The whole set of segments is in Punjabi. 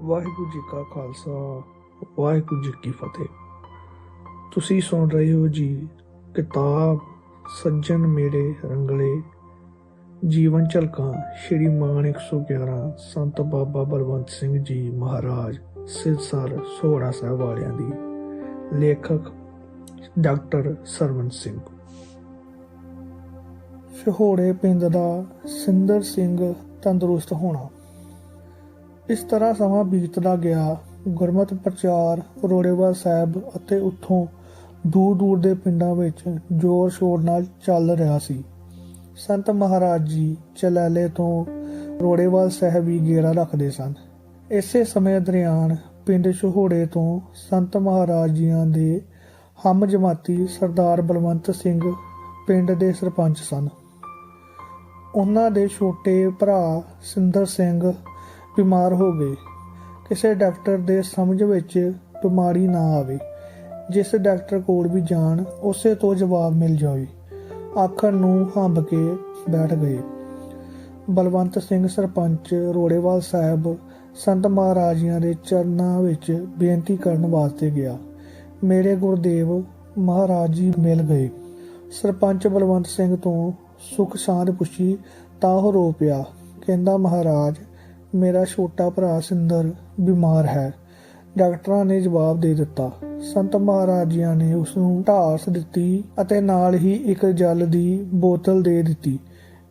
ਵਾਹਿਗੁਰੂ ਜੀ ਕਾ ਖਾਲਸਾ, ਵਾਹਿਗੁਰੂ ਜੀ ਕੀ ਫਤਿਹ। ਤੁਸੀਂ ਸੁਣ ਰਹੇ ਹੋ ਜੀ ਕਿਤਾਬ ਸੱਜਣ ਮੇਰੇ ਰੰਗਲੇ। ਜੀਵਨ ਝਲਕਾਂ ਸ਼੍ਰੀ ਮਾਨ 111 ਸੰਤ ਬਾਬਾ ਬਲਵੰਤ ਸਿੰਘ ਜੀ ਮਹਾਰਾਜ, ਸਿਰਸਰ ਸੋਹਣਾ ਸਾਹਿਬ ਵਾਲਿਆਂ ਦੀ। ਲੇਖਕ ਡਾਕਟਰ ਸਰਵਨ ਸਿੰਘ। ਸ਼ਹੋੜੇ ਪਿੰਡ ਦਾ ਸਿੰਦਰ ਸਿੰਘ ਤੰਦਰੁਸਤ ਹੋਣਾ। ਇਸ ਤਰ੍ਹਾਂ ਸਮਾਂ ਬੀਤਦਾ ਗਿਆ। ਗੁਰਮਤ ਪ੍ਰਚਾਰ, ਰੋੜੇਵਾਲ ਸਾਹਿਬ ਅਤੇ ਉੱਥੋਂ ਦੂਰ ਦੂਰ ਦੇ ਪਿੰਡਾਂ ਵਿੱਚ ਜ਼ੋਰ ਸ਼ੋਰ ਨਾਲ ਚੱਲ ਰਿਹਾ ਸੀ। ਸੰਤ ਮਹਾਰਾਜ ਜੀ ਚਲਾਲੇ ਤੋਂ ਰੋੜੇਵਾਲ ਸਾਹਿਬ ਵੀ ਗੇੜਾ ਰੱਖਦੇ ਸਨ। ਇਸੇ ਸਮੇਂ ਦਰਿਆਨ ਪਿੰਡ ਸ਼ਹੋੜੇ ਤੋਂ ਸੰਤ ਮਹਾਰਾਜ ਜੀਆਂ ਦੇ ਹਮ ਜਮਾਤੀ ਸਰਦਾਰ ਬਲਵੰਤ ਸਿੰਘ ਪਿੰਡ ਦੇ ਸਰਪੰਚ ਸਨ। ਉਹਨਾਂ ਦੇ ਛੋਟੇ ਭਰਾ ਸਿੰਦਰ ਸਿੰਘ ਬਿਮਾਰ ਹੋ ਗਏ। ਕਿਸੇ ਡਾਕਟਰ ਦੇ ਸਮਝ ਵਿੱਚ ਬਿਮਾਰੀ ਨਾ ਆਵੇ। ਜਿਸ ਡਾਕਟਰ ਕੋਲ ਵੀ ਜਾਣ, ਉਸੇ ਤੋਂ ਜਵਾਬ ਮਿਲ ਜਾਵੇ। ਆਖਰ ਨੂੰ ਹੰਬ ਕੇ ਬੈਠ ਗਏ। ਬਲਵੰਤ ਸਿੰਘ ਸਰਪੰਚ, ਰੋੜੇਵਾਲ ਸਾਹਿਬ, ਸੰਤ ਮਹਾਰਾਜਿਆਂ ਦੇ ਚਰਨਾਂ ਵਿੱਚ ਬੇਨਤੀ ਕਰਨ ਵਾਸਤੇ ਗਿਆ। ਮੇਰੇ ਗੁਰਦੇਵ ਮਹਾਰਾਜ ਜੀ ਮਿਲ ਗਏ। ਸਰਪੰਚ ਬਲਵੰਤ ਸਿੰਘ ਤੋਂ ਸੁਖ ਸ਼ਾਂਤ ਪੁੱਛੀ, ਤਾਂ ਉਹ ਰੋ ਪਿਆ। ਕਹਿੰਦਾ, ਮਹਾਰਾਜ ਮੇਰਾ ਛੋਟਾ ਭਰਾ ਸਿੰਦਰ ਬਿਮਾਰ ਹੈ। ਡਾਕਟਰਾਂ ਨੇ ਜਵਾਬ ਦੇ ਦਿੱਤਾ। ਸੰਤ ਮਹਾਰਾਜਿਆਂ ਨੇ ਉਸ ਨੂੰ ਢਾਸ ਦਿੱਤੀ ਅਤੇ ਨਾਲ ਹੀ ਇੱਕ ਜਲ ਦੀ ਬੋਤਲ ਦੇ ਦਿੱਤੀ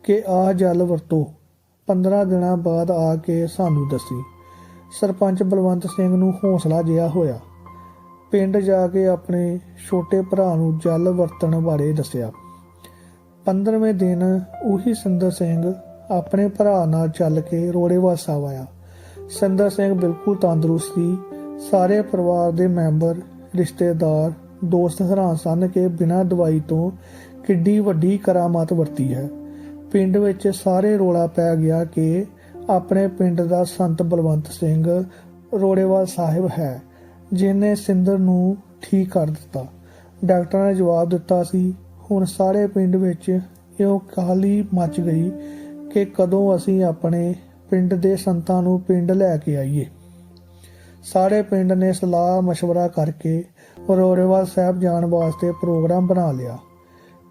ਕਿ ਆਹ ਜਲ ਵਰਤੋ। 15 ਦਿਨਾਂ ਬਾਅਦ ਆ ਕੇ ਸਾਨੂੰ ਦੱਸੀ। ਸਰਪੰਚ ਬਲਵੰਤ ਸਿੰਘ ਨੂੰ ਹੌਸਲਾ ਜਿਹਾ ਹੋਇਆ। ਪਿੰਡ ਜਾ ਕੇ ਆਪਣੇ ਛੋਟੇ ਭਰਾ ਨੂੰ ਜਲ ਵਰਤਣ ਬਾਰੇ ਦੱਸਿਆ। 15ਵੇਂ ਦਿਨ ਉਹੀ ਸਿੰਦਰ ਸਿੰਘ ਆਪਣੇ ਭਰਾ ਨਾਲ ਚੱਲ ਕੇ ਰੋੜੇਵਾਲ ਸਾਹਿਬ ਆਇਆ। ਸਿੰਦਰ ਸਿੰਘ ਬਿਲਕੁਲ ਤੰਦਰੁਸਤ ਸੀ। ਸਾਰੇ ਪਰਿਵਾਰ ਦੇ ਮੈਂਬਰ, ਰਿਸ਼ਤੇਦਾਰ, ਦੋਸਤ ਹੈਰਾਨ ਸਨ ਕਿ ਬਿਨਾਂ ਦਵਾਈ ਤੋਂ ਕਿੱਡੀ ਵੱਡੀ ਕਰਾਮਾਤ ਵਰਤੀ ਹੈ। ਪਿੰਡ ਵਿੱਚ ਸਾਰੇ ਰੋਲਾ ਪੈ ਗਿਆ ਕਿ ਆਪਣੇ ਪਿੰਡ ਦਾ ਸੰਤ ਬਲਵੰਤ ਸਿੰਘ ਰੋੜੇਵਾਲ ਸਾਹਿਬ ਹੈ ਜਿਨੇ ਸਿੰਦਰ ਨੂੰ ਠੀਕ ਕਰ ਦਿੱਤਾ। ਡਾਕਟਰਾਂ ਨੇ ਜਵਾਬ ਦਿੱਤਾ ਸੀ, ਹੁਣ ਸਾਰੇ ਪਿੰਡ ਵਿੱਚ ਇਹੋ ਕਾਹਲੀ ਮਚ ਗਈ ਕਿ ਕਦੋਂ ਅਸੀਂ ਆਪਣੇ ਪਿੰਡ ਦੇ ਸੰਤਾਂ ਨੂੰ ਪਿੰਡ ਲੈ ਕੇ ਆਈਏ ਸਾਰੇ ਪਿੰਡ ਨੇ ਸਲਾਹ مشورہ ਕਰਕੇ ਰੋੜੇਵਾਲ ਸਾਹਿਬ ਜਾਣ ਵਾਸਤੇ ਪ੍ਰੋਗਰਾਮ ਬਣਾ ਲਿਆ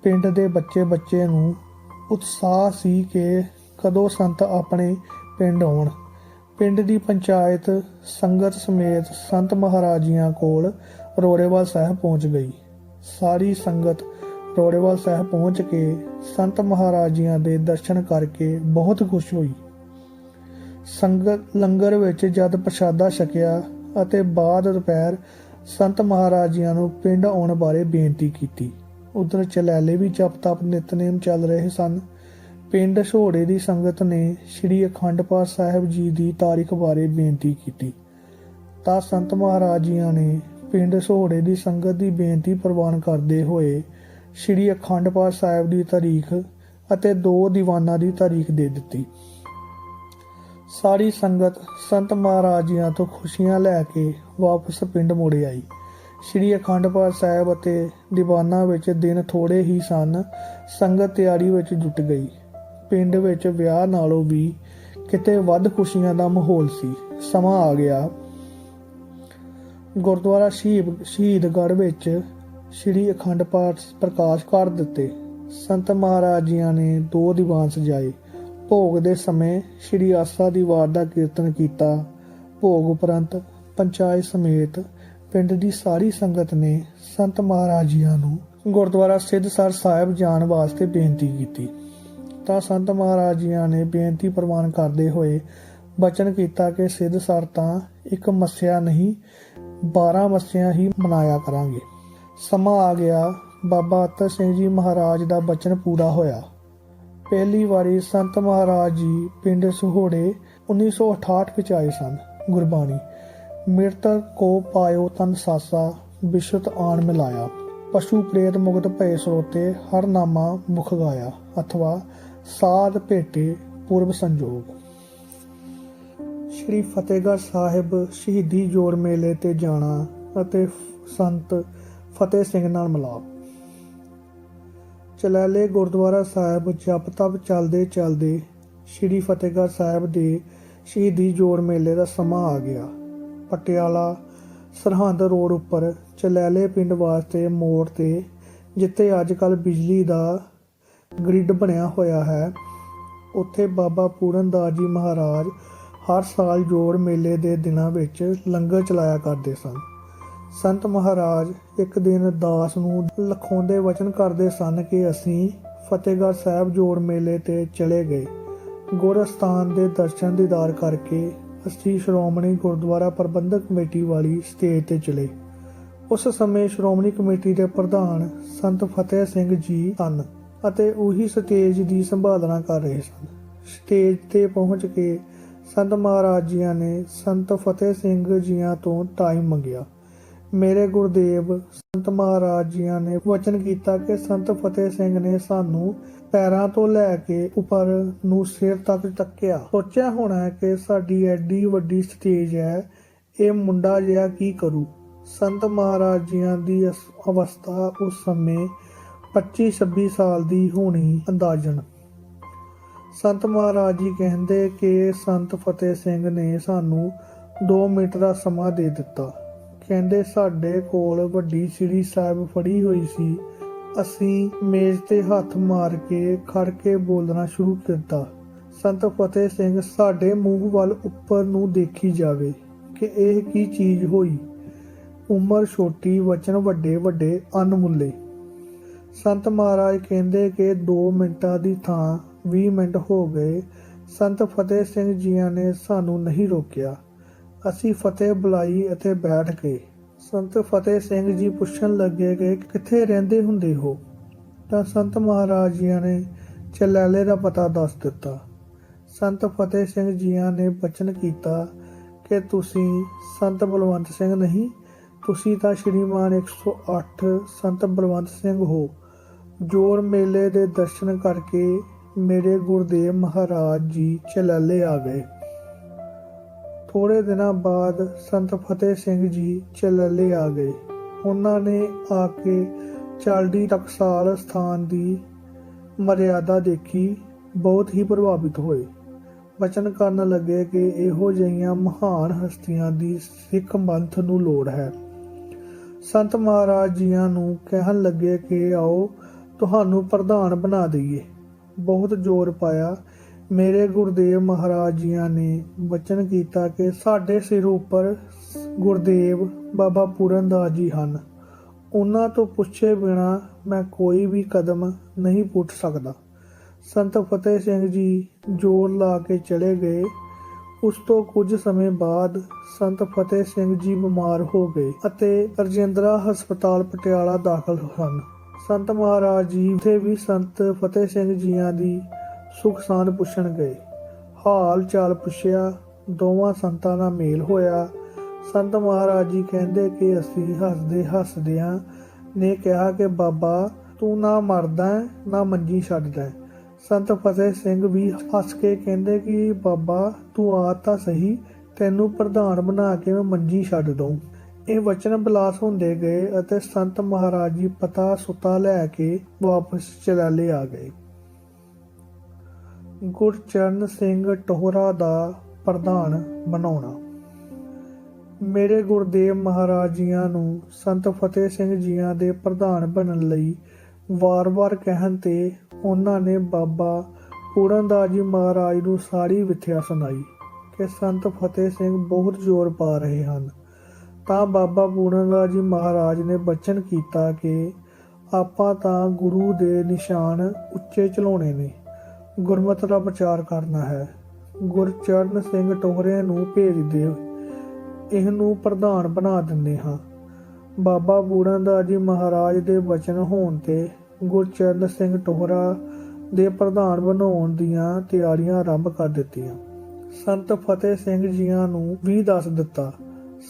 ਪਿੰਡ ਦੇ ਬੱਚੇ ਬੱਚੇ ਨੂੰ ਉਤਸ਼ਾਹ ਸੀ ਕਿ ਕਦੋਂ ਸੰਤ ਆਪਣੇ ਪਿੰਡ ਆਉਣ ਪਿੰਡ ਦੀ ਪੰਚਾਇਤ ਸੰਗਤ ਸਮੇਤ ਸੰਤ ਮਹਾਰਾਜੀਆਂ ਕੋਲ ਰੋੜੇਵਾਲ ਸਾਹਿਬ ਪਹੁੰਚ ਗਈ ਸਾਰੀ ਸੰਗਤ ਰੋੜੇਵਾਲ ਸਾਹਿਬ ਪਹੁੰਚ ਕੇ ਸੰਤ ਮਹਾਰਾਜੀਆਂ ਦੇ ਦਰਸ਼ਨ ਕਰਕੇ ਬਹੁਤ ਖੁਸ਼ ਹੋਈ। ਸੰਗਤ ਲੰਗਰ ਵਿੱਚ ਜਦ ਪ੍ਰਸ਼ਾਦਾ ਛਕਿਆ ਅਤੇ ਬਾਅਦ ਦੁਪਹਿਰ ਸੰਤ ਮਹਾਰਾਜੀਆਂ ਨੂੰ ਪਿੰਡ ਆਉਣ ਬਾਰੇ ਬੇਨਤੀ ਕੀਤੀ। ਉਧਰ ਚਲੈਲੇ ਵੀ ਜਪ ਤਪ ਨਿਤਨੇਮ ਚੱਲ ਰਹੇ ਸਨ। ਪਿੰਡ ਛੋੜੇ ਦੀ ਸੰਗਤ ਨੇ ਸ੍ਰੀ ਅਖੰਡ ਪਾਠ ਸਾਹਿਬ ਜੀ ਦੀ ਤਾਰੀਖ ਬਾਰੇ ਬੇਨਤੀ ਕੀਤੀ। ਤਾਂ ਸੰਤ ਮਹਾਰਾਜ ਜੀਆਂ ਨੇ ਪਿੰਡ ਛੋੜੇ ਦੀ ਸੰਗਤ ਦੀ ਬੇਨਤੀ ਪ੍ਰਵਾਨ ਕਰਦੇ ਹੋਏ ਸ੍ਰੀ ਅਖੰਡ ਪਾਠ ਸਾਹਿਬ ਦੀ ਤਾਰੀਖ ਅਤੇ ਦੋ ਦੀਵਾਨਾਂ ਦੀ ਤਾਰੀਖ ਦੇ ਦਿੱਤੀ। ਸਾਰੀ ਸੰਗਤ ਸੰਤ ਮਹਾਰਾਜ ਜੀਆਂ ਤੋਂ ਖੁਸ਼ੀਆਂ ਲੈ ਕੇ ਵਾਪਸ ਪਿੰਡ ਮੁੜ ਆਈ। ਸ੍ਰੀ ਅਖੰਡ ਪਾਠ ਸਾਹਿਬ ਅਤੇ ਦੀਵਾਨਾਂ ਵਿੱਚ ਦਿਨ ਥੋੜੇ ਹੀ ਸਨ, ਸੰਗਤ ਤਿਆਰੀ ਵਿੱਚ ਜੁਟ ਗਈ। ਪਿੰਡ ਵਿੱਚ ਵਿਆਹ ਨਾਲੋਂ ਵੀ ਕਿਤੇ ਵੱਧ ਖੁਸ਼ੀਆਂ ਦਾ ਮਾਹੌਲ ਸੀ। ਸਮਾਂ ਆ ਗਿਆ। ਗੁਰਦੁਆਰਾ ਸ਼ਹੀਦ ਸ਼ਹੀਦਗੜ੍ਹ ਵਿੱਚ ਸ੍ਰੀ ਅਖੰਡ ਪਾਠ ਪ੍ਰਕਾਸ਼ ਕਰ ਦਿੱਤੇ। ਸੰਤ ਮਹਾਰਾਜ ਜੀਆਂ ਨੇ ਦੋ ਦੀਵਾਨ ਸਜਾਏ। ਭੋਗ ਦੇ ਸਮੇਂ ਸ੍ਰੀ ਆਸਾ ਦੀ ਵਾਰ ਦਾ ਕੀਰਤਨ ਕੀਤਾ। ਭੋਗ ਉਪਰੰਤ ਪੰਚਾਇਤ ਸਮੇਤ ਪਿੰਡ ਦੀ ਸਾਰੀ ਸੰਗਤ ਨੇ ਸੰਤ ਮਹਾਰਾਜ ਜੀਆਂ ਨੂੰ ਗੁਰਦੁਆਰਾ ਸਿੱਧਸਰ ਸਾਹਿਬ ਜਾਣ ਵਾਸਤੇ ਬੇਨਤੀ ਕੀਤੀ। ਤਾਂ ਸੰਤ ਮਹਾਰਾਜ ਜੀਆਂ ਨੇ ਬੇਨਤੀ ਪ੍ਰਵਾਨ ਕਰਦੇ ਹੋਏ ਬਚਨ ਕੀਤਾ ਕਿ ਸਿੱਧਸਰ ਤਾਂ ਇੱਕ ਮੱਸਿਆ ਨਹੀਂ 12 ਮੱਸਿਆ ਹੀ ਮਨਾਇਆ ਕਰਾਂਗੇ। ਸਮਾਂ ਆ ਗਿਆ। ਬਾਬਾ ਅਤਰ ਸਿੰਘ ਜੀ ਮਹਾਰਾਜ ਦਾ ਬਚਨ ਪੂਰਾ ਹੋਇਆ। ਪਹਿਲੀ ਵਾਰੀ ਸੰਤ ਮਹਾਰਾਜ ਜੀ ਪਿੰਡ ਸੁਹੋੜੇ 1968 ਵਿੱਚ ਆਏ ਸਨ। ਗੁਰਬਾਣੀ, ਮਿਰਤਕ ਕੋ ਪਾਇਓ ਤਨ ਸਾਸਾ ਬਿਸ਼ਤ ਆਣ ਮਿਲਾਇਆ। ਪਸ਼ੂ ਪ੍ਰੇਤ ਮੁਕਤ ਭਏ ਸਰੋਤੇ, ਹਰ ਨਾਮਾ ਮੁਖ ਗਾਇਆ। ਅਥਵਾ ਸਾਧ ਭੇਟੇ ਪੂਰਬ ਸੰਜੋਗ। ਸ਼੍ਰੀ ਫਤਿਹਗੜ੍ਹ ਸਾਹਿਬ ਸ਼ਹੀਦੀ ਜੋੜ ਮੇਲੇ ਤੇ ਜਾਣਾ ਅਤੇ ਸੰਤ ਫਤਿਹ ਸਿੰਘ ਨਾਲ ਮਿਲਾਪ। ਚਲਾਲੇ ਗੁਰਦੁਆਰਾ ਸਾਹਿਬ ਜਪ ਤਪ ਚੱਲਦੇ ਚੱਲਦੇ ਸ਼੍ਰੀ ਫਤਿਹਗੜ੍ਹ ਸਾਹਿਬ ਦੇ ਸ਼ਹੀਦੀ ਜੋੜ ਮੇਲੇ ਦਾ ਸਮਾਂ ਆ ਗਿਆ। ਪਟਿਆਲਾ ਸਰਹੰਦ ਰੋਡ ਉੱਪਰ ਚਲੈਲੇ ਪਿੰਡ ਵਾਸਤੇ ਮੋੜ ਤੇ, ਜਿੱਥੇ ਅੱਜ ਕੱਲ ਬਿਜਲੀ ਦਾ ਗ੍ਰਿਡ ਬਣਿਆ ਹੋਇਆ ਹੈ, ਉੱਥੇ ਬਾਬਾ ਪੂਰਨਦਾਸ ਜੀ ਮਹਾਰਾਜ ਹਰ ਸਾਲ ਜੋੜ ਮੇਲੇ ਦੇ ਦਿਨਾਂ ਵਿੱਚ ਲੰਗਰ ਚਲਾਇਆ ਕਰਦੇ ਸਨ। ਸੰਤ ਮਹਾਰਾਜ ਇੱਕ ਦਿਨ ਦਾਸ ਨੂੰ ਲਖਾਉਂਦੇ ਵਚਨ ਕਰਦੇ ਸਨ ਕਿ ਅਸੀਂ ਫਤਿਹਗੜ੍ਹ ਸਾਹਿਬ ਜੋੜ ਮੇਲੇ ਤੇ ਚਲੇ ਗਏ। ਗੁਰਸਥਾਨ ਦੇ ਦਰਸ਼ਨ ਦੀਦਾਰ ਕਰਕੇ ਅਸੀਂ ਸ਼੍ਰੋਮਣੀ ਗੁਰਦੁਆਰਾ ਪ੍ਰਬੰਧਕ ਕਮੇਟੀ ਵਾਲੀ ਸਟੇਜ ਤੇ ਚਲੇ। ਉਸ ਸਮੇਂ ਸ਼੍ਰੋਮਣੀ ਕਮੇਟੀ ਦੇ ਪ੍ਰਧਾਨ ਸੰਤ ਫਤਿਹ ਸਿੰਘ ਜੀ ਸਨ ਅਤੇ ਉਹੀ ਸਟੇਜ ਦੀ ਸੰਭਾਲਣਾ ਕਰ ਰਹੇ ਸਨ। ਸਟੇਜ ਤੇ ਪਹੁੰਚ ਕੇ ਸੰਤ ਮਹਾਰਾਜ ਜੀਆਂ ਨੇ ਸੰਤ ਫਤਿਹ ਸਿੰਘ ਜੀਆਂ ਤੋਂ ਟਾਈਮ ਮੰਗਿਆ। ਮੇਰੇ ਗੁਰਦੇਵ, ਸੰਤ ਮਹਾਰਾਜ ਜੀਆਂ ਨੇ ਵਚਨ ਕੀਤਾ ਕਿ ਸੰਤ ਫਤਿਹ ਸਿੰਘ ਨੇ ਸਾਨੂੰ ਪੈਰਾਂ ਤੋਂ ਲੈ ਕੇ ਉੱਪਰ ਨੂੰ ਸਿਰ ਤੱਕ ਤੱਕਿਆ ਸੋਚਿਆ ਹੋਣਾ ਕਿ ਸਾਡੀ ਐਡੀ ਵੱਡੀ ਸਟੇਜ ਹੈ, ਇਹ ਮੁੰਡਾ ਜਿਹਾ ਕੀ ਕਰੂ? ਸੰਤ ਮਹਾਰਾਜ ਜੀਆਂ ਦੀ ਇਸ ਅਵਸਥਾ ਉਸ ਸਮੇਂ 25-26 ਸਾਲ ਦੀ ਹੋਣੀ ਅੰਦਾਜ਼ਨ। ਸੰਤ ਮਹਾਰਾਜ ਜੀ ਕਹਿੰਦੇ ਕਿ ਸੰਤ ਫਤਿਹ ਸਿੰਘ ਨੇ ਸਾਨੂੰ 2 ਮਿੰਟ ਦਾ ਸਮਾਂ ਦੇ ਦਿੱਤਾ। ਕਹਿੰਦੇ ਸਾਡੇ ਕੋਲ ਵੱਡੀ ਸ੍ਰੀ ਸਾਹਿਬ ਫੜੀ ਹੋਈ ਸੀ। ਅਸੀਂ ਮੇਜ਼ ਤੇ ਹੱਥ ਮਾਰ ਕੇ ਖੜ ਕੇ ਬੋਲਣਾ ਸ਼ੁਰੂ ਕੀਤਾ। ਸੰਤ ਫਤਿਹ ਸਿੰਘ ਸਾਡੇ ਮੂੰਹ ਵੱਲ ਉੱਪਰ ਨੂੰ ਦੇਖੀ ਜਾਵੇ ਕਿ ਇਹ ਕੀ ਚੀਜ਼ ਹੋਈ। ਉਮਰ ਛੋਟੀ, ਵਚਨ ਵੱਡੇ ਵੱਡੇ ਅਨਮੁੱਲੇ। ਸੰਤ ਮਹਾਰਾਜ ਕਹਿੰਦੇ ਕਿ 2 ਮਿੰਟਾਂ ਦੀ ਥਾਂ 20 ਮਿੰਟ ਹੋ ਗਏ। ਸੰਤ ਫਤਿਹ ਸਿੰਘ ਜੀਆਂ ਨੇ ਸਾਨੂੰ ਨਹੀਂ ਰੋਕਿਆ। ਅਸੀਂ ਫਤਿਹ ਬੁਲਾਈ ਅਤੇ ਬੈਠ ਗਏ। ਸੰਤ ਫਤਿਹ ਸਿੰਘ ਜੀ ਪੁੱਛਣ ਲੱਗੇ ਕਿ ਕਿੱਥੇ ਰਹਿੰਦੇ ਹੁੰਦੇ ਹੋ? ਤਾਂ ਸੰਤ ਮਹਾਰਾਜ ਜੀਆਂ ਨੇ ਚਲਾਲੇ ਦਾ ਪਤਾ ਦੱਸ ਦਿੱਤਾ। ਸੰਤ ਫਤਿਹ ਸਿੰਘ ਜੀਆਂ ਨੇ ਬਚਨ ਕੀਤਾ ਕਿ ਤੁਸੀਂ ਸੰਤ ਬਲਵੰਤ ਸਿੰਘ ਨਹੀਂ, ਤੁਸੀਂ ਤਾਂ ਸ਼੍ਰੀਮਾਨ 108 ਸੰਤ ਬਲਵੰਤ ਸਿੰਘ ਹੋ। ਜੋਰ ਮੇਲੇ ਦੇ ਦਰਸ਼ਨ ਕਰਕੇ ਮੇਰੇ ਗੁਰਦੇਵ ਮਹਾਰਾਜ ਜੀ ਚਲਾਲੇ ਆ ਗਏ। ਥੋੜੇ ਦਿਨਾਂ ਬਾਅਦ ਸੰਤ ਫਤਿਹ ਸਿੰਘ ਜੀ ਚਲਾਲੇ ਆ ਗਏ। ਉਹਨਾਂ ਨੇ ਆ ਕੇ ਚਾਲਡੀ ਟਕਸਾਲ ਸਥਾਨ ਦੀ ਮਰਿਆਦਾ ਦੇਖੀ, ਬਹੁਤ ਹੀ ਪ੍ਰਭਾਵਿਤ ਹੋਏ। ਵਚਨ ਕਰਨ ਲੱਗੇ ਕਿ ਇਹੋ ਜਿਹੀਆਂ ਮਹਾਨ ਹਸਤੀਆਂ ਦੀ ਸਿੱਖ ਮੰਥ ਨੂੰ ਲੋੜ ਹੈ। ਸੰਤ ਮਹਾਰਾਜ ਜੀਆਂ ਨੂੰ ਕਹਿਣ ਲੱਗੇ ਕਿ ਆਓ, ਤੁਹਾਨੂੰ ਪ੍ਰਧਾਨ ਬਣਾ ਦਈਏ। ਬਹੁਤ ਜ਼ੋਰ ਪਾਇਆ ਮੇਰੇ ਗੁਰਦੇਵ ਮਹਾਰਾਜ ਜੀਆਂ ਨੇ ਵਚਨ ਕੀਤਾ ਕਿ ਸਾਡੇ ਸਿਰ ਉੱਪਰ ਗੁਰਦੇਵ ਬਾਬਾ ਪੂਰਨਦਾਸ ਜੀ ਹਨ। ਉਹਨਾਂ ਤੋਂ ਪੁੱਛੇ ਬਿਨਾ ਮੈਂ ਕੋਈ ਵੀ ਕਦਮ ਨਹੀਂ ਪੁੱਟ ਸਕਦਾ। ਸੰਤ ਫਤਿਹ ਸਿੰਘ ਜੀ ਜ਼ੋਰ ਲਾ ਕੇ ਚਲੇ ਗਏ। ਉਸ ਤੋਂ ਕੁਝ ਸਮੇਂ ਬਾਅਦ ਸੰਤ ਫਤਿਹ ਸਿੰਘ ਜੀ ਬਿਮਾਰ ਹੋ ਗਏ ਅਤੇ ਰਜਿੰਦਰਾ ਹਸਪਤਾਲ ਪਟਿਆਲਾ ਦਾਖਲ ਹਨ। ਸੰਤ ਮਹਾਰਾਜ ਜੀ, ਉੱਥੇ ਵੀ ਸੰਤ ਫਤਿਹ ਸਿੰਘ ਜੀਆਂ ਦੀ ਸੁਖ ਸਾਂਦ ਪੁੱਛਣ ਗਏ। ਹਾਲ ਚਾਲ ਪੁੱਛਿਆ ਦੋਵਾਂ ਸੰਤਾਂ ਦਾ ਮੇਲ ਹੋਇਆ। ਸੰਤ ਮਹਾਰਾਜ ਜੀ ਕਹਿੰਦੇ ਕਿ ਅਸੀਂ ਹੱਸਦੇ ਹੱਸਦਿਆਂ ਨੇ ਕਿਹਾ ਕਿ ਬਾਬਾ ਤੂੰ ਨਾ ਮਰਦਾ ਹੈ, ਨਾ ਮੰਜੀ ਛੱਡਦਾ ਸੰਤ ਫਤਿਹ ਸਿੰਘ ਵੀ ਹੱਸ ਕੇ ਕਹਿੰਦੇ ਕਿ ਬਾਬਾ ਤੂੰ ਆ ਤਾਂ ਸਹੀ ਤੈਨੂੰ ਪ੍ਰਧਾਨ ਬਣਾ ਕੇ ਮੈਂ ਮੰਜੀ ਛੱਡ ਦਊਂ। ਇਹ ਵਚਨ ਬਲਾਸ ਹੁੰਦੇ ਗਏ ਅਤੇ ਸੰਤ ਮਹਾਰਾਜ ਜੀ ਪਤਾ ਸੁਤਾ ਲੈ ਕੇ ਵਾਪਸ ਚਲਾਲੇ ਆ ਗਏ। ਗੁਰਚਰਨ ਸਿੰਘ ਟੋਹਰਾ ਦਾ ਪ੍ਰਧਾਨ ਬਣਾਉਣਾ। ਮੇਰੇ ਗੁਰਦੇਵ ਮਹਾਰਾਜ ਜੀਆਂ ਨੂੰ ਸੰਤ ਫਤਿਹ ਸਿੰਘ ਜੀਆਂ ਦੇ ਪ੍ਰਧਾਨ ਬਣਨ ਲਈ ਵਾਰ-ਵਾਰ ਕਹਿਣ ਤੇ ਉਹਨਾਂ ਨੇ ਬਾਬਾ ਪੂਰਨਦਾਸ ਜੀ ਮਹਾਰਾਜ ਨੂੰ ਸਾਰੀ ਵਿਥਿਆ ਸੁਣਾਈ ਕਿ ਸੰਤ ਫਤਿਹ ਸਿੰਘ ਬਹੁਤ ਜ਼ੋਰ ਪਾ ਰਹੇ ਹਨ। ਤਾਂ ਬਾਬਾ ਪੂਰਨਦਾਸ ਜੀ ਮਹਾਰਾਜ ਨੇ ਬਚਨ ਕੀਤਾ ਕਿ ਆਪਾਂ ਤਾਂ ਗੁਰੂ ਦੇ ਨਿਸ਼ਾਨ ਉੱਚੇ ਚਲਾਉਣੇ ਨੇ। ਗੁਰਮਤਿ ਦਾ ਪ੍ਰਚਾਰ ਕਰਨਾ ਹੈ। ਗੁਰਚਰਨ ਸਿੰਘ ਟੋਹਰੇ ਨੂੰ ਭੇਜ ਦਿਓ ਇਹਨੂੰ ਪ੍ਰਧਾਨ ਬਣਾ ਦਿੰਦੇ ਹਾਂ। ਬਾਬਾ ਬੂੜਨਦਾਸ ਜੀ ਮਹਾਰਾਜ ਦੇ ਵਚਨ ਹੋਣ ਤੇ ਗੁਰਚਰਨ ਸਿੰਘ ਟੋਹਰਾ ਦੇ ਪ੍ਰਧਾਨ ਬਣਾਉਣ ਦੀਆਂ ਤਿਆਰੀਆਂ ਆਰੰਭ ਕਰ ਦਿੱਤੀਆਂ। ਸੰਤ ਫਤਿਹ ਸਿੰਘ ਜੀਆਂ ਨੂੰ ਵੀ ਦੱਸ ਦਿੱਤਾ।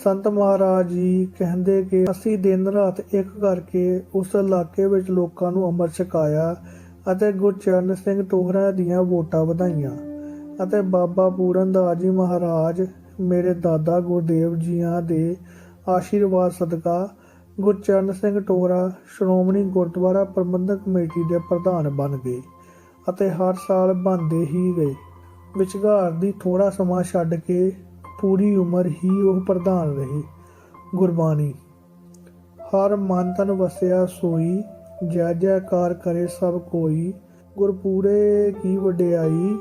ਸੰਤ ਮਹਾਰਾਜ ਜੀ ਕਹਿੰਦੇ ਕਿ ਅਸੀਂ ਦਿਨ ਰਾਤ ਇੱਕ ਕਰਕੇ ਉਸ ਇਲਾਕੇ ਵਿੱਚ ਲੋਕਾਂ ਨੂੰ ਅੰਮ੍ਰਿਤ ਛਕਾਇਆ ਅਤੇ ਗੁਰਚਰਨ ਸਿੰਘ ਟੋਹਰਾ ਦੀਆਂ ਵੋਟਾਂ ਵਧਾਈਆਂ ਅਤੇ ਬਾਬਾ ਪੂਰਨਦਾਸ ਜੀ ਮਹਾਰਾਜ, ਮੇਰੇ ਦਾਦਾ ਗੁਰਦੇਵ ਜੀਆਂ ਦੇ ਆਸ਼ੀਰਵਾਦ ਸਦਕਾ ਗੁਰਚਰਨ ਸਿੰਘ ਟੋਹਰਾ ਸ਼੍ਰੋਮਣੀ ਗੁਰਦੁਆਰਾ ਪ੍ਰਬੰਧਕ ਕਮੇਟੀ ਦੇ ਪ੍ਰਧਾਨ ਬਣ ਗਏ ਅਤੇ ਹਰ ਸਾਲ ਬਣਦੇ ਹੀ ਗਏ। ਵਿਚਕਾਰ ਦੀ ਥੋੜਾ ਸਮਾਂ ਛੱਡ ਕੇ ਪੂਰੀ ਉਮਰ ਹੀ ਉਹ ਪ੍ਰਧਾਨ ਰਹੇ। ਗੁਰਬਾਣੀ। ਹਰ ਮਨ ਤਨ ਵਸਿਆ ਸੋਈ ਜੈ ਜੈਕਾਰ ਕਰੇ ਸਭ ਕੋਈ। ਗੁਰਪੂਰੇ ਕੀ ਵਡਿਆਈ,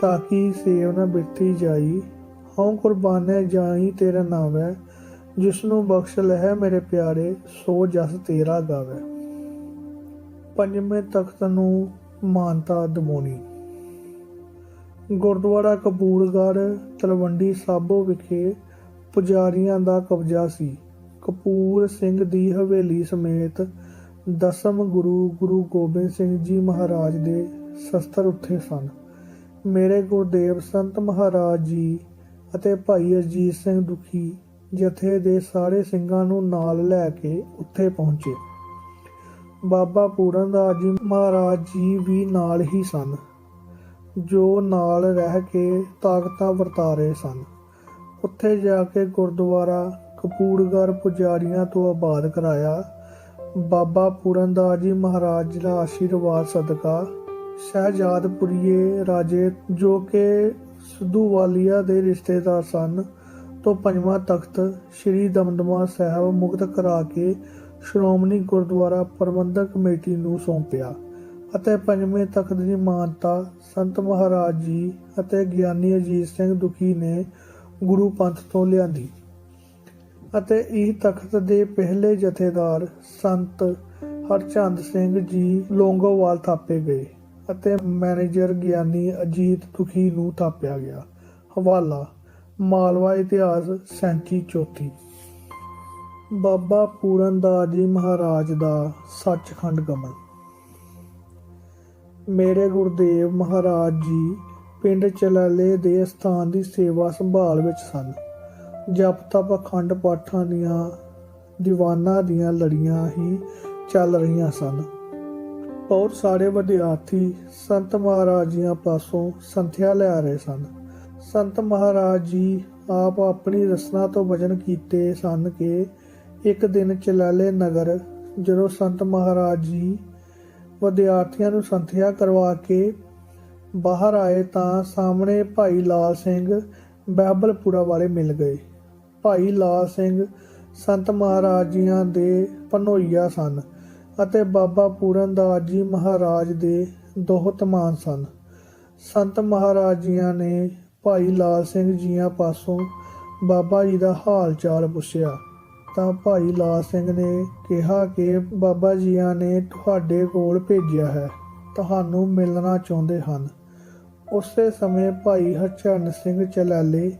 ਤਾਕੀ ਸੇਵ ਨ ਬਿਰਤੀ ਜਾਈ। ਹਉ ਕੁਰਬਾਨੇ ਜਾਈ ਤੇਰਾ ਨਾਮ ਹੈ ਜਿਸ ਨੂੰ ਬਖਸ਼ ਲਹਿ ਮੇਰੇ ਪਿਆਰੇ, ਸੋ ਜਸ ਤੇਰਾ ਗਾਵੇ। ਪੰਜਵੇਂ ਤਖਤ ਨੂੰ ਮਾਨਤਾ ਦਮੋਣੀ ਗੁਰਦੁਆਰਾ ਕਪੂਰਗੜ੍ਹ, ਤਲਵੰਡੀ ਸਾਬੋ ਵਿਖੇ ਪੁਜਾਰੀਆਂ ਦਾ ਕਬਜ਼ਾ ਸੀ। ਕਪੂਰ ਸਿੰਘ ਦੀ ਹਵੇਲੀ ਸਮੇਤ ਦਸਮ ਗੁਰੂ ਗੁਰੂ ਗੋਬਿੰਦ ਸਿੰਘ ਜੀ ਮਹਾਰਾਜ ਦੇ ਸ਼ਸਤਰ ਉੱਥੇ ਸਨ। ਮੇਰੇ ਗੁਰਦੇਵ ਸੰਤ ਮਹਾਰਾਜ ਜੀ ਅਤੇ ਭਾਈ ਅਜੀਤ ਸਿੰਘ ਦੁਖੀ ਜਥੇ ਦੇ ਸਾਰੇ ਸਿੰਘਾਂ ਨੂੰ ਨਾਲ ਲੈ ਕੇ ਉੱਥੇ ਪਹੁੰਚੇ। ਬਾਬਾ ਪੂਰਨ ਦਾਸ ਜੀ ਮਹਾਰਾਜ ਜੀ ਵੀ ਨਾਲ ਹੀ ਸਨ, ਜੋ ਨਾਲ ਰਹਿ ਕੇ ਤਾਕਤਾਂ ਵਰਤਾ ਰਹੇ ਸਨ। ਉੱਥੇ ਜਾ ਕੇ ਗੁਰਦੁਆਰਾ ਕਪੂਰਗੜ ਪੁਜਾਰੀਆਂ ਤੋਂ ਆਬਾਦ ਕਰਾਇਆ ਬਾਬਾ ਪੂਰਨਦਾਸ ਜੀ ਮਹਾਰਾਜ ਦਾ ਆਸ਼ੀਰਵਾਦ ਸਦਕਾ ਸ਼ਹਿਜਾਦਪੁਰੀਏ ਰਾਜੇ ਜੋ ਕਿ ਸਿੱਧੂ ਵਾਲੀਆ ਦੇ ਰਿਸ਼ਤੇਦਾਰ ਸਨ ਤੋਂ ਪੰਜਵਾਂ ਤਖਤ ਸ੍ਰੀ ਦਮਦਮਾ ਸਾਹਿਬ ਮੁਕਤ ਕਰਾ ਕੇ ਸ਼੍ਰੋਮਣੀ ਗੁਰਦੁਆਰਾ ਪ੍ਰਬੰਧਕ ਕਮੇਟੀ ਨੂੰ ਸੌਂਪਿਆ ਅਤੇ ਪੰਜਵੇਂ ਤਖਤ ਦੀ ਮਾਨਤਾ ਸੰਤ ਮਹਾਰਾਜ ਜੀ ਅਤੇ ਗਿਆਨੀ ਅਜੀਤ ਸਿੰਘ ਦੁਖੀ ਨੇ ਗੁਰੂ ਪੰਥ ਤੋਂ ਲਿਆਂਦੀ। ਅਤੇ ਇਹ ਤਖਤ ਦੇ ਪਹਿਲੇ ਜਥੇਦਾਰ ਸੰਤ ਹਰਚੰਦ ਸਿੰਘ ਜੀ ਲੋਂਗੋਵਾਲ ਥਾਪੇ ਗਏ ਅਤੇ ਮੈਨੇਜਰ ਗਿਆਨੀ ਅਜੀਤ ਦੁਖੀ ਨੂੰ ਥਾਪਿਆ ਗਿਆ। ਹਵਾਲਾ, ਮਾਲਵਾ ਇਤਿਹਾਸ, ਸੈਂਚੀ ਚੌਥੀ। ਬਾਬਾ ਪੂਰਨ ਦਾਸ ਜੀ ਮਹਾਰਾਜ ਦਾ ਸੱਚਖੰਡ ਗਮਨ। ਮੇਰੇ ਗੁਰਦੇਵ ਮਹਾਰਾਜ ਜੀ ਪਿੰਡ ਚਲਾਲੇ ਦੇ ਸਥਾਨ ਦੀ ਸੇਵਾ ਸੰਭਾਲ ਵਿੱਚ ਸਨ। ਜਪ ਤਪ ਅਖੰਡ ਪਾਠਾਂ ਦੀਆਂ, ਦੀਵਾਨਾਂ ਦੀਆਂ ਲੜੀਆਂ ਹੀ ਚੱਲ ਰਹੀਆਂ ਸਨ। ਬਹੁਤ ਸਾਰੇ ਵਿਦਿਆਰਥੀ ਸੰਤ ਮਹਾਰਾਜ ਜੀਆਂ ਪਾਸੋਂ ਸੰਥਿਆ ਲੈ ਰਹੇ ਸਨ। ਸੰਤ ਮਹਾਰਾਜ ਜੀ ਆਪ ਆਪਣੀ ਰਸਨਾ ਤੋਂ ਵਚਨ ਕੀਤੇ ਸਨ ਕਿ ਇੱਕ ਦਿਨ ਚਲਾਲੇ ਨਗਰ ਜਦੋਂ ਸੰਤ ਮਹਾਰਾਜ ਜੀ ਵਿਦਿਆਰਥੀਆਂ ਨੂੰ ਸੰਥਿਆ ਕਰਵਾ ਕੇ ਬਾਹਰ ਆਏ ਤਾਂ ਸਾਹਮਣੇ ਭਾਈ ਲਾਲ ਸਿੰਘ ਬਹਿਬਲਪੁਰਾ ਵਾਲੇ ਮਿਲ ਗਏ। ਭਾਈ ਲਾਲ ਸਿੰਘ ਸੰਤ ਮਹਾਰਾਜ ਜੀਆਂ ਦੇ ਪਨੋਈਆ ਸਨ ਅਤੇ ਬਾਬਾ ਪੂਰਨ ਦਾਸ ਜੀ ਮਹਾਰਾਜ ਦੇ ਦੋਹਤਮਾਨ ਸਨ। ਸੰਤ ਮਹਾਰਾਜ ਜੀਆਂ ਨੇ ਭਾਈ ਲਾਲ ਸਿੰਘ ਜੀਆਂ ਪਾਸੋਂ ਬਾਬਾ ਜੀ ਦਾ ਹਾਲ ਚਾਲ ਪੁੱਛਿਆ। ਤਾਂ ਭਾਈ ਲਾਲ ਸਿੰਘ ਨੇ ਕਿਹਾ ਕਿ ਬਾਬਾ ਜੀਆਂ ਨੇ ਤੁਹਾਡੇ ਕੋਲ ਭੇਜਿਆ ਹੈ, ਤੁਹਾਨੂੰ ਮਿਲਣਾ ਚਾਹੁੰਦੇ ਹਨ। ਉਸੇ ਸਮੇਂ ਭਾਈ ਹਰਚਰਨ ਸਿੰਘ ਚਲਾਲੇ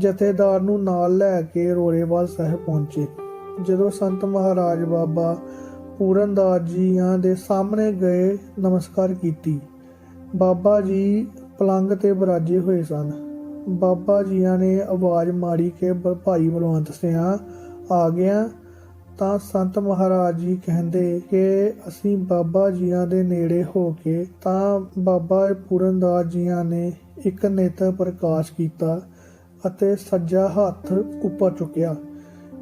ਜਥੇਦਾਰ ਨੂੰ ਨਾਲ ਲੈ ਕੇ ਰੋਰੇਵਾਲ ਸਾਹਿਬ ਪਹੁੰਚੇ। ਜਦੋਂ ਸੰਤ ਮਹਾਰਾਜ ਬਾਬਾ ਪੂਰਨਦਾਸ ਜੀਆਂ ਦੇ ਸਾਹਮਣੇ ਗਏ, ਨਮਸਕਾਰ ਕੀਤੀ। ਬਾਬਾ ਜੀ ਪਲੰਗ ਤੇ ਬਰਾਜੇ ਹੋਏ ਸਨ। ਬਾਬਾ ਜੀਆਂ ਨੇ ਆਵਾਜ਼ ਮਾਰੀ ਕਿ, ਬ- ਭਾਈ ਬਲਵੰਤ ਸਿਆ, ਆ ਗਿਆ? ਤਾਂ ਸੰਤ ਮਹਾਰਾਜ ਜੀ ਕਹਿੰਦੇ ਕਿ, ਅਸੀਂ ਬਾਬਾ ਜੀਆਂ ਦੇ ਨੇੜੇ ਹੋ ਕੇ ਤਾਂ ਬਾਬਾ ਪੂਰਨਦਾਸ ਜੀਆਂ ਨੇ ਇੱਕ ਨੇਤਾ ਪ੍ਰਕਾਸ਼ ਕੀਤਾ। ਅਤੇ ਸੱਜਾ ਹੱਥ ਉੱਪਰ ਚੁੱਕਿਆ।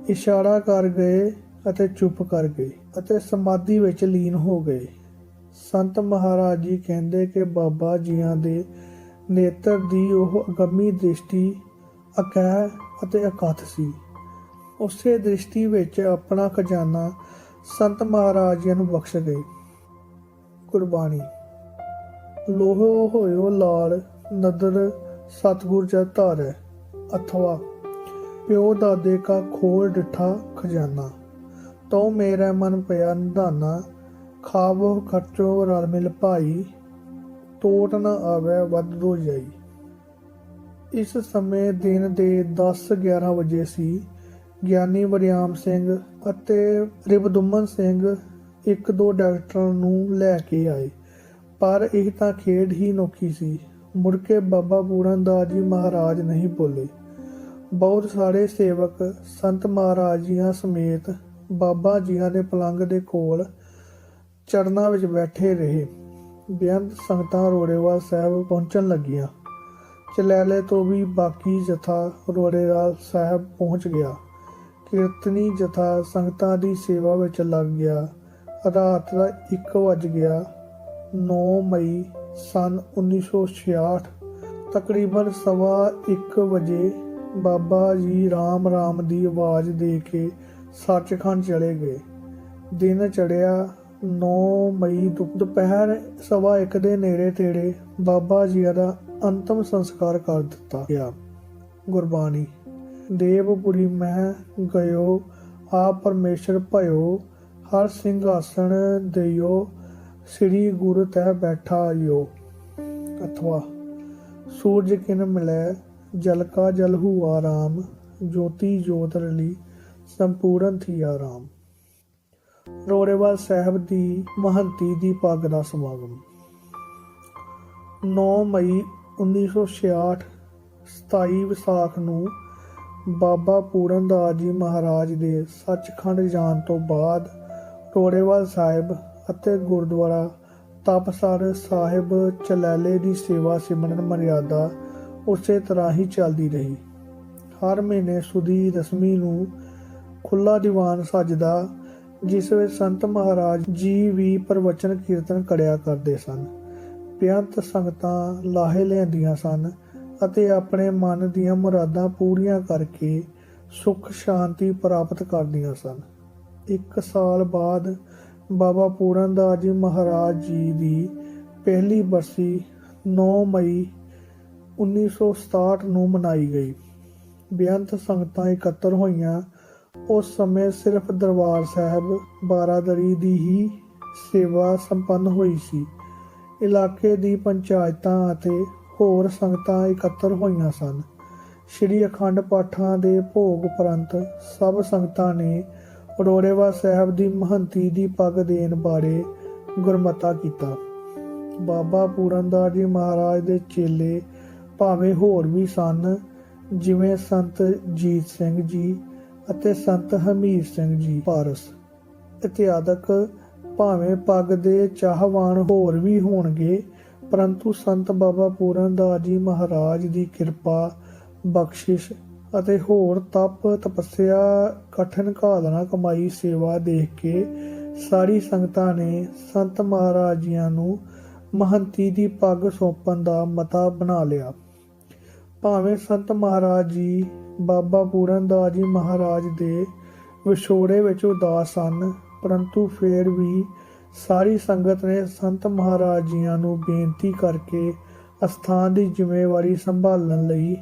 ਇਸ਼ਾਰਾ ਕਰ ਗਏ ਅਤੇ ਚੁੱਪ ਕਰ ਗਏ ਅਤੇ ਸਮਾਧੀ ਵਿੱਚ ਲੀਨ ਹੋ ਗਏ। ਸੰਤ ਮਹਾਰਾਜ ਜੀ ਕਹਿੰਦੇ ਕਿ ਬਾਬਾ ਜੀਆਂ ਦੇ ਨੇਤਰ ਦੀ ਉਹ ਅਗੰਮੀ ਦ੍ਰਿਸ਼ਟੀ ਅਕਹਿ ਅਤੇ ਅਕਥ ਸੀ। ਉਸੇ ਦ੍ਰਿਸ਼ਟੀ ਵਿੱਚ ਆਪਣਾ ਖਜ਼ਾਨਾ ਸੰਤ ਮਹਾਰਾਜ ਜੀ ਨੂੰ ਬਖਸ਼ ਗਏ। ਕੁਰਬਾਨੀ। ਲੋਹੋ ਹੋਇਓ ਲਾਲ ਨਦਰ ਸਤਗੁਰ ਜਦ ਧਾਰੈ। ਅਥਵਾ ਪਿਓ ਦਾਦੇ ਕਾ ਖੋਲ ਡਿਠਾ ਖਜ਼ਾਨਾ। ਤੋ ਮੇਰਾ ਮਨ ਪਿਆ ਨਿਧਾਨਾ, ਖਾਵੋ ਖਰਚੋ ਰਲ ਮਿਲ ਭਾਈ ਟੋਟ ਨਾ ਆਵੇ ਵੱਧ ਦੋ ਜਾਈ। ਇਸ ਸਮੇਂ ਦਿਨ ਦੇ 10-11 ਵਜੇ ਸੀ, ਗਿਆਨੀ ਵਰਿਆਮ ਸਿੰਘ ਅਤੇ ਰਿਬਦੁਮਨ ਸਿੰਘ ਇੱਕ ਦੋ ਡਾਕਟਰਾਂ ਨੂੰ ਲੈ ਕੇ ਆਏ। ਪਰ ਇਹ ਤਾਂ ਖੇਡ ਹੀ ਨੋਖੀ ਸੀ। ਮੁੜ ਕੇ ਬਾਬਾ ਪੂਰਨ ਦਾਸ ਜੀ ਮਹਾਰਾਜ ਨਹੀਂ ਬੋਲੇ ਬਹੁਤ ਸਾਰੇ ਸੇਵਕ ਸੰਤ ਮਹਾਰਾਜ ਜੀਆਂ ਸਮੇਤ ਬਾਬਾ ਜੀਆਂ ਦੇ ਪਲੰਗ ਦੇ ਕੋਲ ਚਰਨਾਂ ਵਿੱਚ ਬੈਠੇ ਰਹੇ। ਬੇਅੰਤ ਸੰਗਤਾਂ ਰੋੜੇਵਾਲ ਸਾਹਿਬ ਪਹੁੰਚਣ ਲੱਗੀਆਂ। ਚਲੈਲੇ ਤੋਂ ਵੀ ਬਾਕੀ ਜਥਾ ਰੋੜੇਵਾਲ ਸਾਹਿਬ ਪਹੁੰਚ ਗਿਆ। ਕੀਰਤਨੀ ਜਥਾ ਸੰਗਤਾਂ ਦੀ ਸੇਵਾ ਵਿੱਚ ਲੱਗ ਗਿਆ। ਰਾਤ ਦਾ 1 ਵਜ ਗਿਆ। 9 ਮਈ ਸਨ 1966 ਤਕਰੀਬਨ ਸਵਾ ਇੱਕ ਵਜੇ ਬਾਬਾ ਜੀ ਰਾਮ ਰਾਮ ਦੀ ਆਵਾਜ਼ ਦੇ ਕੇ ਸੱਚਖੰਡ ਚਲੇ ਗਏ। ਦਿਨ ਚੜਿਆ 9 ਮਈ ਦੁ- ਦੁਪਹਿਰ ਸਵਾ ਇੱਕ ਦੇ ਨੇੜੇ ਤੇੜੇ ਬਾਬਾ ਜੀ ਦਾ ਅੰਤਮ ਸੰਸਕਾਰ ਕਰ ਦਿੱਤਾ ਗਿਆ। ਗੁਰਬਾਣੀ, ਦੇਵਪੁਰੀ ਮਹਿ ਗਇਓ, ਆਪ ਪਰਮੇਸ਼ਰ ਭਇਓ, ਹਰ ਸਿੰਘ ਆਸਣ ਦਿਓ ਸ੍ਰੀ ਗੁਰੂ ਤੈ ਬੈਠਾ ਆਇਓ। ਅਥਵਾ, ਸੂਰਜ ਕਿਨ ਮਿਲੈ ਜਲ ਕਾ ਜਲ ਹੁਆ ਰਾਮ ਜੋਤੀ ਜੋਤ ਰਲੀ, ਸੰਪੂਰਨ ਥੀ ਆਰਾਮ। ਰੋੜੇਵਾਲ ਸਾਹਿਬ ਦੀ ਮਹੰਤੀ ਦੀ ਪੱਗ ਦਾ ਸਮਾਗਮ। 9 ਮਈ 1966 27 ਵਿਸਾਖ ਨੂੰ ਬਾਬਾ ਪੂਰਨ ਦਾਸ ਜੀ ਮਹਾਰਾਜ ਦੇ ਸੱਚਖੰਡ ਜਾਣ ਤੋਂ ਬਾਅਦ ਰੋੜੇਵਾਲ ਸਾਹਿਬ ਅਤੇ ਗੁਰਦੁਆਰਾ ਤਪਸਰ ਸਾਹਿਬ ਚਲੈਲੇ ਦੀ ਸੇਵਾ ਸਿਮਰਨ ਮਰਿਆਦਾ ਉਸੇ ਤਰ੍ਹਾਂ ਹੀ ਚੱਲਦੀ ਰਹੀ। ਹਰ ਮਹੀਨੇ ਸੁਦੀ ਰਸਮੀ ਨੂੰ ਖੁੱਲਾ ਦੀਵਾਨ ਸੱਜਦਾ, ਜਿਸ ਵਿੱਚ ਸੰਤ ਮਹਾਰਾਜ ਜੀ ਵੀ ਪ੍ਰਵਚਨ ਕੀਰਤਨ ਕਰਿਆ ਕਰਦੇ ਸਨ। ਬੇਅੰਤ ਸੰਗਤਾਂ ਲਾਹੇ ਲੈਂਦੀਆਂ ਸਨ ਅਤੇ ਆਪਣੇ ਮਨ ਦੀਆਂ ਮੁਰਾਦਾਂ ਪੂਰੀਆਂ ਕਰਕੇ ਸੁਖ ਸ਼ਾਂਤੀ ਪ੍ਰਾਪਤ ਕਰਦੀਆਂ ਸਨ। ਇੱਕ ਸਾਲ ਬਾਅਦ ਬਾਬਾ ਪੂਰਨ ਦਾਸ ਜੀ ਮਹਾਰਾਜ ਜੀ ਦੀ ਪਹਿਲੀ ਬਰਸੀ 9 ਮਈ 1967 ਨੂੰ ਮਨਾਈ ਗਈ। ਬੇਅੰਤ ਸੰਗਤਾਂ ਇਕੱਤਰ ਹੋਈਆਂ। ਉਸ ਸਮੇਂ ਸਿਰਫ ਦਰਬਾਰ ਸਾਹਿਬ ਬਾਰਾਦਰੀ ਦੀ ਹੀ ਸੇਵਾ ਸੰਪੰਨ ਹੋਈ ਸੀ। ਇਲਾਕੇ ਦੀ ਪੰਚਾਇਤਾਂ ਅਤੇ ਹੋਰ ਸੰਗਤਾਂ ਇਕੱਤਰ ਹੋਈਆਂ ਸਨ। ਸ਼੍ਰੀ ਅਖੰਡ ਪਾਠਾਂ ਦੇ ਭੋਗ ਉਪਰੰਤ ਸਭ ਸੰਗਤਾਂ ਨੇ ਰੋੜੇਵਾ ਸਾਹਿਬ ਦੀ ਮਹੰਤੀ ਦੀ ਪੱਗ ਦੇਣ ਬਾਰੇ ਗੁਰਮਤਾ ਕੀਤਾ। ਬਾਬਾ ਪੂਰਨਦਾਸ ਜੀ ਮਹਾਰਾਜ ਦੇ ਚੇਲੇ ਭਾਵੇਂ ਹੋਰ ਵੀ ਸਨ, ਜਿਵੇਂ ਸੰਤ ਜੀਤ ਸਿੰਘ ਜੀ ਅਤੇ ਸੰਤ ਹਮੀਰ ਸਿੰਘ ਜੀ। ਪਾਰਸ ਇਤਿਆਦਕ ਭਾਵੇਂ ਪੱਗ ਦੇ ਚਾਹਵਾਨ ਹੋਰ ਵੀ ਹੋਣਗੇ, ਪਰੰਤੂ ਸੰਤ ਬਾਬਾ ਪੂਰਨ ਦਾਸ ਜੀ ਮਹਾਰਾਜ ਦੀ ਕਿਰਪਾ, ਬਖਸ਼ਿਸ਼ ਅਤੇ ਹੋਰ ਤਪ ਤਪੱਸਿਆ, ਕਠਨ ਘਾਲਣਾ, ਕਮਾਈ, ਸੇਵਾ ਦੇਖ ਕੇ ਸਾਰੀ ਸੰਗਤਾਂ ਨੇ ਸੰਤ ਮਹਾਰਾਜ ਜੀਆਂ ਨੂੰ ਮਹੰਤੀ ਦੀ ਪੱਗ ਸੌਂਪਣ ਦਾ ਮਤਾ ਬਣਾ ਲਿਆ। ਭਾਵੇਂ ਸੰਤ ਮਹਾਰਾਜ ਜੀ, ਬਾਬਾ ਪੂਰਨਦਾਸ ਜੀ ਮਹਾਰਾਜ ਦੇ ਵਿਛੋੜੇ ਵਿੱਚ ਉਦਾਸ ਸਨ, ਪਰੰਤੂ ਫੇਰ ਵੀ ਸਾਰੀ ਸੰਗਤ ਨੇ ਸੰਤ ਮਹਾਰਾਜ ਜੀਆਂ ਨੂੰ ਬੇਨਤੀ ਕਰਕੇ ਅਸਥਾਨ ਦੀ ਜ਼ਿੰਮੇਵਾਰੀ ਸੰਭਾਲਣ ਲਈ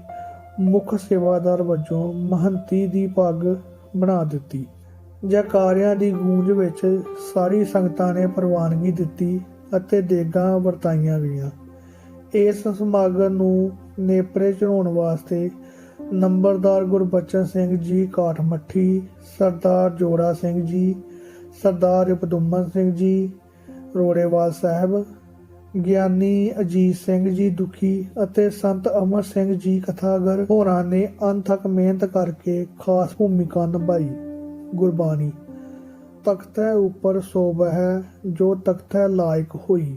ਮੁੱਖ ਸੇਵਾਦਾਰ ਵਜੋਂ ਮਹੰਤੀ ਦੀ ਪੱਗ ਬਣਾ ਦਿੱਤੀ। ਜਕਾਰਿਆਂ ਦੀ ਗੂੰਜ ਵਿੱਚ ਸਾਰੀ ਸੰਗਤਾਂ ਨੇ ਪ੍ਰਵਾਨਗੀ ਦਿੱਤੀ ਅਤੇ ਦੇਗਾਂ ਵਰਤਾਈਆਂ ਗਈਆਂ। ਇਸ ਸਮਾਗਮ ਨੂੰ ਨੇਪਰੇ ਚੜਾਉਣ ਵਾਸਤੇ ਨੰਬਰਦਾਰ ਗੁਰਬਚਨ ਸਿੰਘ ਜੀ ਕਾਠਮੱਠੀ, ਸਰਦਾਰ ਜੋੜਾ ਸਿੰਘ ਜੀ, ਸਰਦਾਰ ਪਦੁੰਮਨ ਸਿੰਘ ਜੀ, ਰੋੜੇਵਾਲ ਸਾਹਿਬ, ਗਿਆਨੀ ਅਜੀਤ ਸਿੰਘ ਜੀ ਦੁਖੀ ਅਤੇ ਸੰਤ ਅਮਰ ਸਿੰਘ ਜੀ ਕਥਾਗਰ ਹੋਰਾਂ ਨੇ ਅਣਥੱਕ ਮਿਹਨਤ ਕਰਕੇ ਖਾਸ ਭੂਮਿਕਾ ਨਿਭਾਈ। ਗੁਰਬਾਣੀ, ਤਖ਼ਤ ਉੱਪਰ ਸੋਭਾ ਹੈ ਜੋ ਤਖਤ ਲਾਇਕ ਹੋਈ।